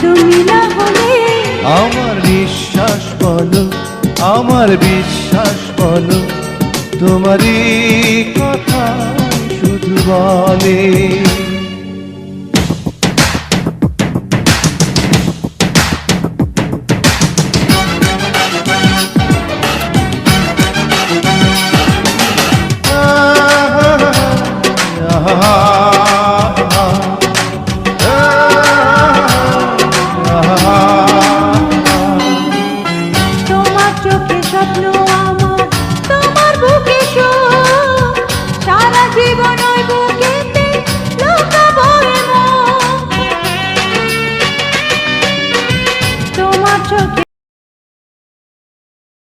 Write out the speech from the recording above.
তুমি না হলে আমার বিশ্বাস বলো আমার বিশ্বাস বলো তোমারই কথা শুধু বলে। স্বপ্ন আমার